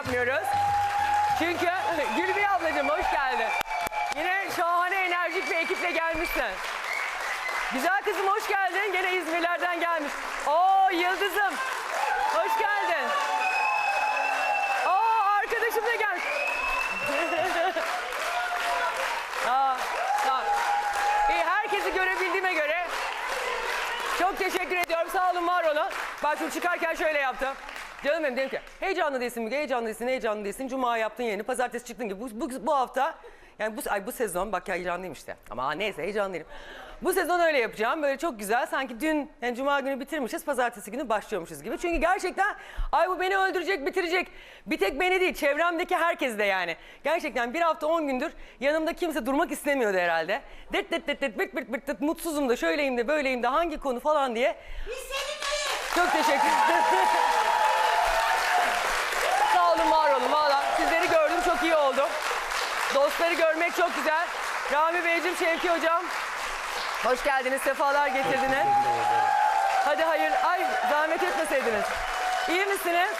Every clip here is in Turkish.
yapmıyoruz? Çünkü Gülbey ablacığım hoş geldin. Yine şahane enerjik bir ekiple gelmişsin. Güzel kızım hoş geldin. Gene İzmirlerden gelmiş. Oo Yıldızım. Hoş geldin. Oo arkadaşım da gelmiş. Aa, tamam. Herkesi görebildiğime göre çok teşekkür ediyorum. Sağ olun, var olun. Bak şimdi çıkarken şöyle yaptım. Canım benim dedim ki heyecanlı değilsin Müge, heyecanlı değilsin, heyecanlı değilsin. Cuma yaptın yeni, pazartesi çıktın gibi. Bu, bu, bu hafta, yani bu, ay bu sezon, bak heyecanlıyım işte. Ama neyse heyecanlıyım. Bu sezon öyle yapacağım. Böyle çok güzel. Sanki dün yani cuma günü bitirmişiz, pazartesi günü başlıyormuşuz gibi. Çünkü gerçekten ay bu beni öldürecek, bitirecek. Bir tek beni değil, çevremdeki herkes de yani. Gerçekten bir hafta on gündür yanımda kimse durmak istemiyordu herhalde. Dıt dıt dıt bırt bırt bırt dıt mutsuzum da şöyleyim de böyleyim de hangi konu falan diye. Çok teşekkür ederim. Sağ olun, var olun. Valla sizleri gördüm, çok iyi oldu. Dostları görmek çok güzel. Rami Beyciğim, Şevki Hocam. Hoş geldiniz, sefalar getirdiniz. Hadi hayır, ay zahmet etmeseydiniz. İyi misiniz?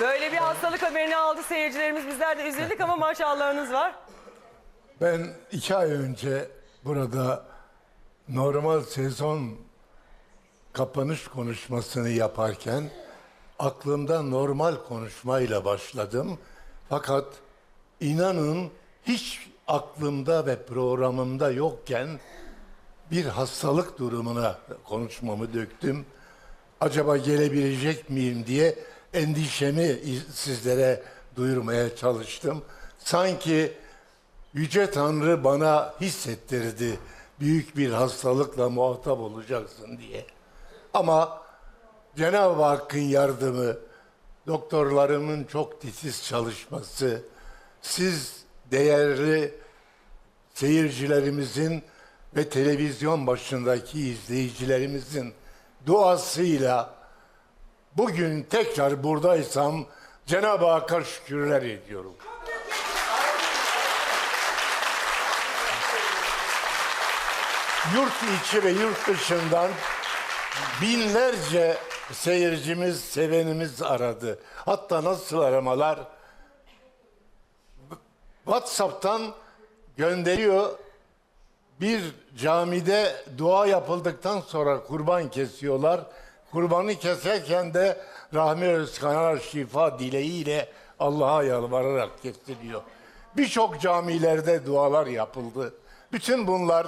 Böyle bir hastalık haberini aldı seyircilerimiz. Bizler de üzüldük ama maşallahınız var. Ben iki ay önce burada normal sezon kapanış konuşmasını yaparken aklımda normal konuşmayla başladım. Fakat inanın hiç aklımda ve programımda yokken bir hastalık durumuna konuşmamı döktüm. Acaba gelebilecek miyim diye endişemi sizlere duyurmaya çalıştım. Sanki Yüce Tanrı bana hissettirdi büyük bir hastalıkla muhatap olacaksın diye. Ama Cenab-ı Hakk'ın yardımı, doktorlarımın çok titiz çalışması, siz değerli seyircilerimizin ve televizyon başındaki izleyicilerimizin duasıyla bugün tekrar buradaysam Cenab-ı Hakk'a şükürler ediyorum. Yurt içi ve yurt dışından binlerce seyircimiz, sevenimiz aradı. Hatta nasıl aramalar? WhatsApp'tan gönderiyor. Bir camide dua yapıldıktan sonra kurban kesiyorlar. Kurbanı keserken de Rahmi Özkan'a şifa dileğiyle Allah'a yalvararak kesiliyor. Birçok camilerde dualar yapıldı. Bütün bunlar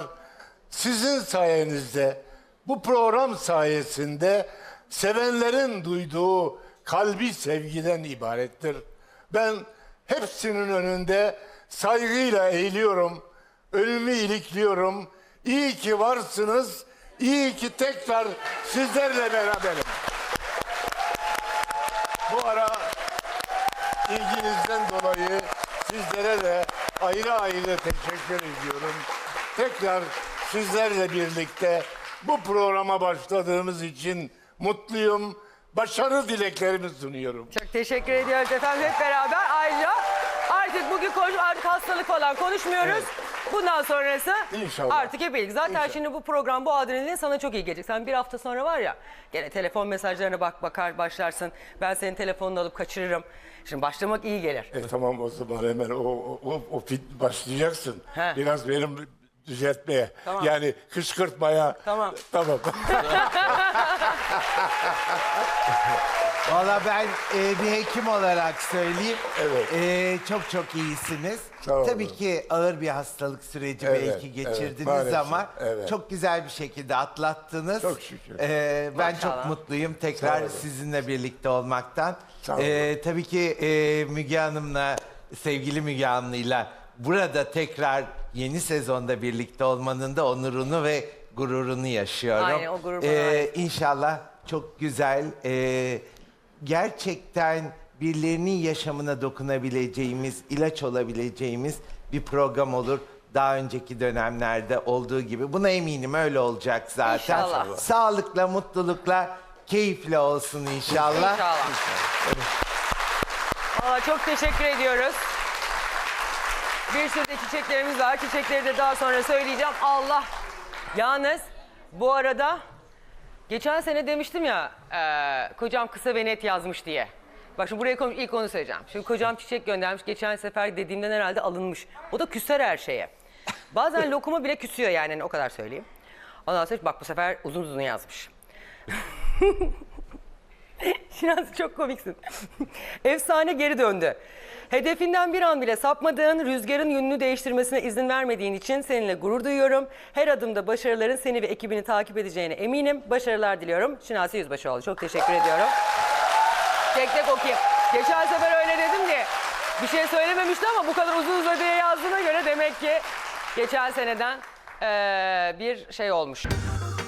sizin sayenizde, bu program sayesinde sevenlerin duyduğu kalbi sevgiden ibarettir. Ben hepsinin önünde saygıyla eğiliyorum, önümü ilikliyorum. İyi ki varsınız, iyi ki tekrar sizlerle beraberim. Bu ara ilginizden dolayı sizlere de ayrı ayrı teşekkür ediyorum. Tekrar sizlerle birlikte bu programa başladığımız için mutluyum. Başarı dileklerimi sunuyorum. Çok teşekkür ediyoruz efendim hep beraber. Ayrıca artık bugün konuş artık hastalık falan konuşmuyoruz. Bundan sonrası İnşallah. artık hep birlikte. Zaten şimdi bu program bu adrenalin sana çok iyi gelecek. Sen bir hafta sonra var ya gene telefon mesajlarına bak bakar başlarsın. Ben senin telefonunu alıp kaçırırım. Şimdi başlamak iyi gelir. E tamam o zaman hemen o, o, o, o fit başlayacaksın. He. Biraz benim düzeltmeye. Tamam. Yani kışkırtmaya. Tamam. Tamam. Valla ben e, bir hekim olarak söyleyeyim. Evet. E, çok çok iyisiniz. Sağ olun. Tabii ki ağır bir hastalık süreci Evet, belki evet, geçirdiniz maalesef, ama evet. çok güzel bir şekilde atlattınız. Çok şükür. E, ben çok mutluyum tekrar sizinle birlikte olmaktan. Sağ olun. E, tabii ki e, Müge Hanım'la, sevgili Müge Hanım'la burada tekrar yeni sezonda birlikte olmanın da onurunu ve gururunu yaşıyorum. Aynen, o gurur bana E, ait. İnşallah çok güzel, e, gerçekten birilerinin yaşamına dokunabileceğimiz, ilaç olabileceğimiz bir program olur. Daha önceki dönemlerde olduğu gibi. Buna eminim öyle olacak zaten. İnşallah. Sağlıkla, mutlulukla, keyifle olsun inşallah. İnşallah. Valla çok teşekkür ediyoruz. Bir sürü de çiçeklerimiz var. Çiçekleri de daha sonra söyleyeceğim. Allah. Yalnız bu arada Geçen sene demiştim ya e, kocam kısa ve net yazmış diye. Bak şimdi buraya konuş, ilk onu söyleyeceğim. Şimdi kocam çiçek göndermiş. Geçen sefer dediğimden herhalde alınmış. O da küser her şeye. Bazen lokuma bile küsüyor yani hani o kadar söyleyeyim. Ondan sonra bak bu sefer uzun uzun yazmış. Şinasi çok komiksin. Efsane geri döndü. Hedefinden bir an bile sapmadığın, rüzgarın yönünü değiştirmesine izin vermediğin için seninle gurur duyuyorum. Her adımda başarıların seni ve ekibini takip edeceğine eminim. Başarılar diliyorum. Şinasi Yüzbaşıoğlu. Çok teşekkür ediyorum. Tek tek okuyayım. Geçen sefer öyle dedim diye bir şey söylememişti ama bu kadar uzun uzadıya yazdığına göre demek ki geçen seneden eee, bir şey olmuş.